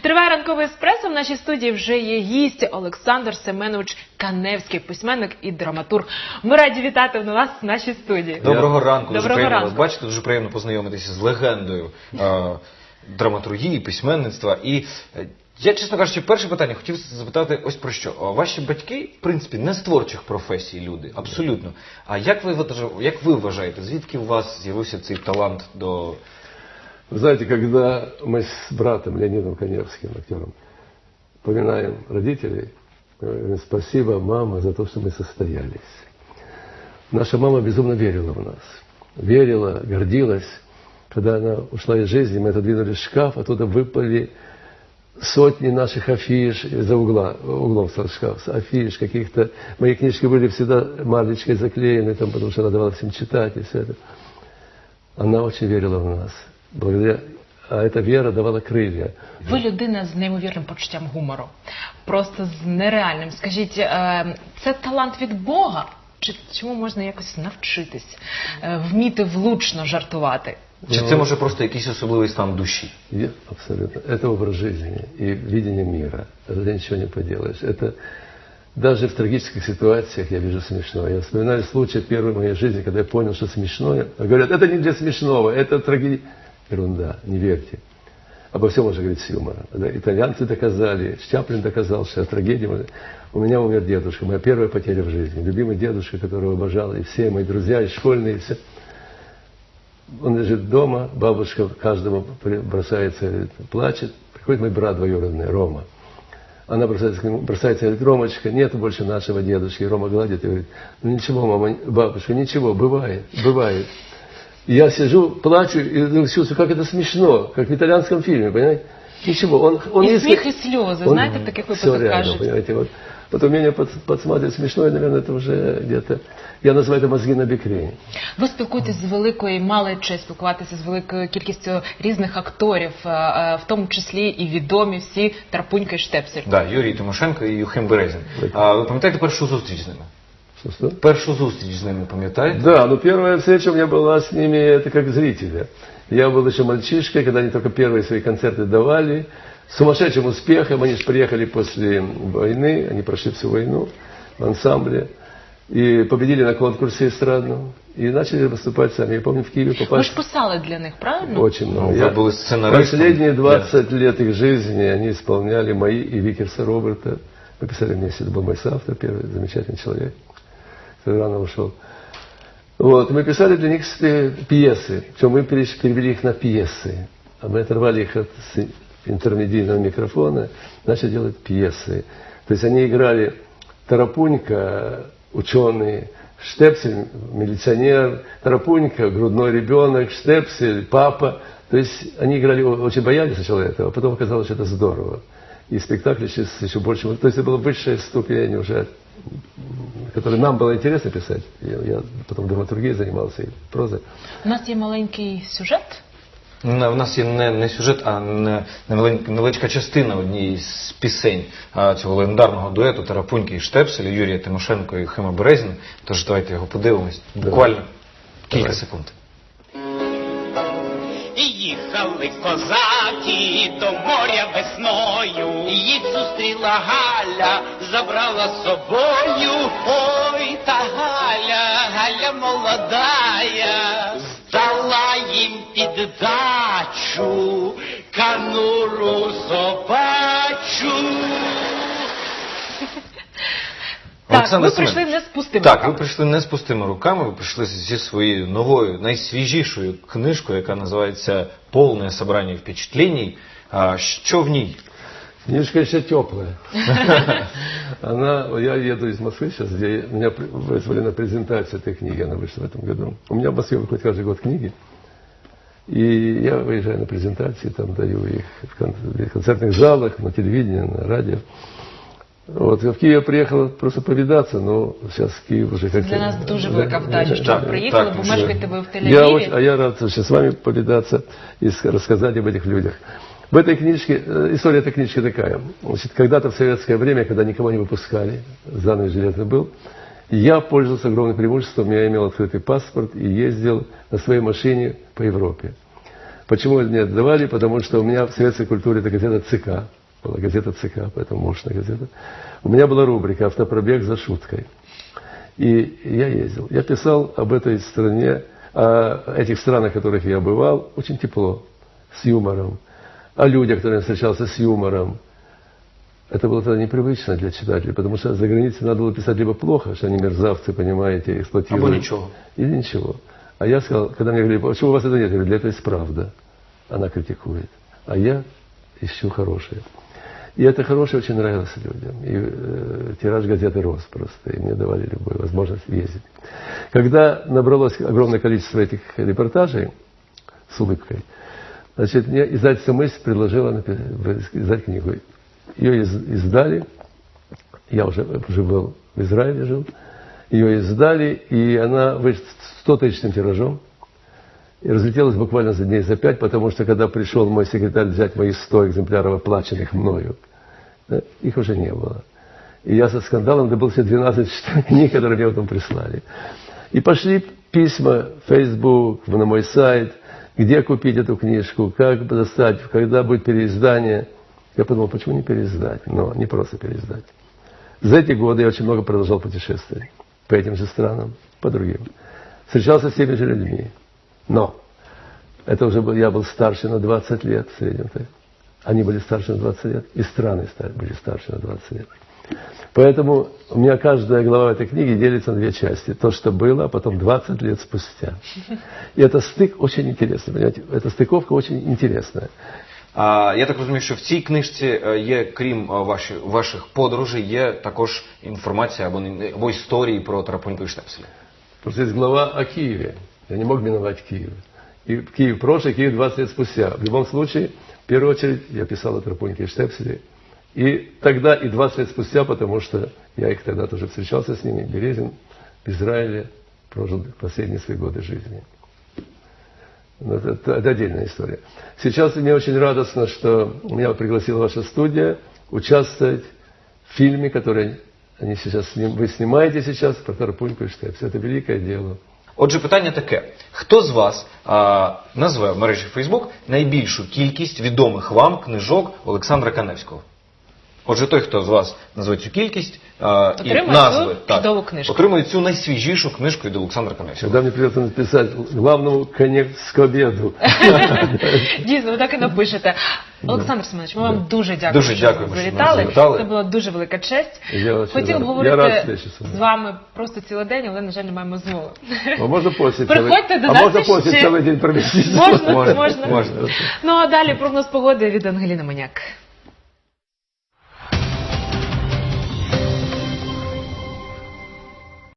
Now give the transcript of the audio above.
Триває ранковий еспресо. В нашій студії вже є гість Олександр Семенович Каневський, письменник і драматург. Ми раді вітати вас в нашій студії. Доброго ранку, дуже Доброго приємно ранку. вас бачити, дуже приємно познайомитися з легендою е, драматургії, письменництва. І е, я, чесно кажучи, перше питання хотів запитати ось про що. Ваші батьки, в принципі, не з творчих професій люди, абсолютно. А як ви, як ви вважаєте, звідки у вас з'явився цей талант до Вы знаете, когда мы с братом Леонидом Коневским, актером, поминаем родителей, говорим, спасибо, мама, за то, что мы состоялись. Наша мама безумно верила в нас. Верила, гордилась. Когда она ушла из жизни, мы отодвинули шкаф, оттуда выпали сотни наших афиш за угла, углом стал шкаф, афиш каких-то. Мои книжки были всегда марлечкой заклеены, там, потому что она давала всем читать и все это. Она очень верила в нас. Благодаря, а эта вера давала крылья. Ви людина з неймовірним почуттям гумору, просто з нереальним. Скажіть, е, це талант від Бога? Чи чому можна якось навчитись, е, вміти влучно жартувати? чи це може просто якийсь особливий стан душі? Я- абсолютно. Это образ жизни и видение мира. Это ничего не поделаешь. Это даже в трагических ситуациях я вижу смешное. Я вспоминаю случай первой в моей жизни, когда я понял, что смешное. Говорят, это не для смешного, это трагедия. Ерунда, не верьте. Обо всем можно говорить с юмором. Да, Итальянцы доказали, Чаплин доказал, что трагедия. У меня умер дедушка, моя первая потеря в жизни. Любимый дедушка, которого обожал, и все мои друзья, и школьные, и все. Он лежит дома, бабушка каждому бросается, плачет. Приходит мой брат двоюродный, Рома. Она бросается к нему, бросается, говорит, Ромочка, нет больше нашего дедушки. И Рома гладит и говорит, ну ничего, мама, бабушка, ничего, бывает, бывает. И я сижу, плачу и вдруг чувствую, как это смешно, как в итальянском фильме, понимаете? Ничего, он, он І искрен- сміх, і сльози. он Знаєте, в таких всё випадках рядом, кажуть. понимаете, вот. Вот умение под- подсматривать смешное, наверное, это уже где-то, я называю это мозги на бекрень. Ви спілкуєтесь з великою, мали честь спілкуватися з великою кількістю різних акторів, е, е, в тому числі і відомі всі Тарпунька і Штепсель. Да, Юрій Тимошенко і Юхим Березін. А ви пам'ятаєте першу зустріч з ними? Першу зустріч з ними пам'ятаєте? Да, но первая встреча у меня была с ними, это как зрителя. Я был еще мальчишкой, когда они только первые свои концерты давали. С сумасшедшим успехом. Они же приехали после войны, они прошли всю войну в ансамбле. И победили на конкурсе эстрадном. И начали выступать сами. Я помню, в Киеве Ви ж попасть писали для них, правильно? очень много. Ну, вы Я- были сценаристом. Последние 20 лет их жизни они исполняли мои и Викерса Роберта. Мы писали вместе. Это был мой соавтор, первый замечательный человек, рано ушел. Вот, мы писали для них э, пьесы. Причем мы перевели их на пьесы. А мы оторвали их от интермедийного микрофона, начали делать пьесы. То есть они играли Тарапунька, ученый, Штепсель, милиционер, Тарапунька, грудной ребенок, Штепсель, папа. То есть они играли, очень боялись сначала этого, а потом оказалось, что это здорово. И спектакль еще, с еще большим. То есть это была высшая ступень уже, которую нам было интересно писать. Я, я потом драматургией занимался и прозой. У нас є маленький сюжет. На- В нас є не, не сюжет, а не, невелик- невеличка частина однієї з пісень а, цього легендарного дуету Тарапуньки і Штепселя, Юрія Тимошенко і Хима Березіна. Тож давайте його подивимось. Буквально кілька Давай. секунд. І їхали козаки до моря весною. їх зустріла Галя, забрала з собою. Ой, та Галя, Галя молодая, здала їм під дачу кануру собачу. Так, ви прийшли не з пустими Так, руками. ви прийшли не з пустими руками, ви прийшли зі своєю новою, найсвіжішою книжкою, яка називається Повне собрання впечатлений. А що в ній? Книжка еще теплая. Она, я еду из Москвы сейчас, где меня при- вызвали на презентацию этой книги, она вышла в этом году. У меня в Москве выходит каждый год книги. И я выезжаю на презентации, там даю их в кон- в концертных залах, на телевидении, на радио. Вот, в Киев я приехал просто повидаться, но сейчас Киев уже как Для нас дуже велика вдача, що Так, ви приїхали, так, бо дуже. мешкаєте ви в Я Тель-Авіві. очень, а я рад сейчас с вами повидаться и с- рассказать об этих людях. В этой книжке, э, история этой книжки такая. Значит, когда-то в советское время, когда никого не выпускали, занавес железный был, я пользовался огромным преимуществом, я имел открытый паспорт и ездил на своей машине по Европе. Почему мне отдавали? Потому что у меня в советской культуре это газета ЦК. Была газета ЦК, поэтому мощная газета. У меня была рубрика «Автопробег за шуткой». И я ездил. Я писал об этой стране, о этих странах, в которых я бывал, очень тепло, с юмором. О людях, которые я встречался с юмором. Это было тогда непривычно для читателей, потому что за границей надо было писать либо плохо, что они мерзавцы, понимаете, эксплуатируют. Або ничего. Или ничего. А я сказал, когда мне говорили, почему у вас это нет? Я говорю, для этого есть правда. Она критикует. А я ищу хорошее. И это хорошее очень нравилось людям. И э, тираж газеты рос просто, и мне давали любую возможность ездить. Когда набралось огромное количество этих репортажей с улыбкой, значит, мне издательство «Мысль» предложила напи- издать книгу. Ее из- издали, я уже, уже был в Израиле, жил, ее издали, и она вышла 100 тысячным тиражом, и разлетелась буквально за дней за пять, потому что когда пришел мой секретарь взять мои 100 экземпляров, оплаченных мною, их уже не было. И я со скандалом добылся 12 книг, которые мне потом прислали. И пошли письма в Facebook, на мой сайт, где купить эту книжку, как достать, когда будет переиздание. Я подумал, почему не переиздать? Но не просто переиздать. За эти годы я очень много продолжал путешествовать по этим же странам, по другим. Встречался с теми же людьми. Но это уже был, я был старше на 20 лет в среднем-то. Они были старше на 20 лет, и страны были старше на 20 лет. Поэтому у меня каждая глава этой книги делится на две части. То, что было, а потом 20 лет спустя. И это стык очень интересный, понимаете? Эта стыковка очень интересная. А, я так розумію, що в цій книжці е, є, крім е, ваші, ваших подорожей, є також інформація або, не- або історії про Тарапуньку і Штепселя. Просто есть глава о Киеве. Я не мог миновать Киев. И Киев прошлый, Киев 20 лет спустя. В любом случае, в первую очередь, я писал о Тропуньке и Штепселе. И тогда, и 20 лет спустя, потому что я их тогда тоже встречался с ними, Березин, в Израиле, прожил последние свои годы жизни. Но это, это- это отдельная история. Сейчас мне очень радостно, что меня пригласила ваша студия участвовать в фильме, который они сейчас сним- вы снимаете сейчас про Тарапуньку и Штепс. Это великое дело. Отже, питання таке: хто з вас а, назве в мережі Фейсбук найбільшу кількість відомих вам книжок Олександра Каневського? Отже, той, хто з вас назве цю кількість а, і Отримує назви цю чудову книжку. отримує цю найсвіжішу книжку від Олександра Каневського. Когда мне придется написать главному конец к обеду. Дійсно, ви так і напишете. Олександр Семенович, ми вам дуже дякуємо, Дуже що дякуємо, що завітали. завітали. Це була дуже велика честь. Я очень рад. говорити Я рад встрече з вами. вами просто цілий день, але, на жаль, не маємо змоги. А можно после Приходьте до а нас можно после ще. целый день провести? Можна, можна. можна. Ну а далі прогноз погоди від Ангеліни Маняк.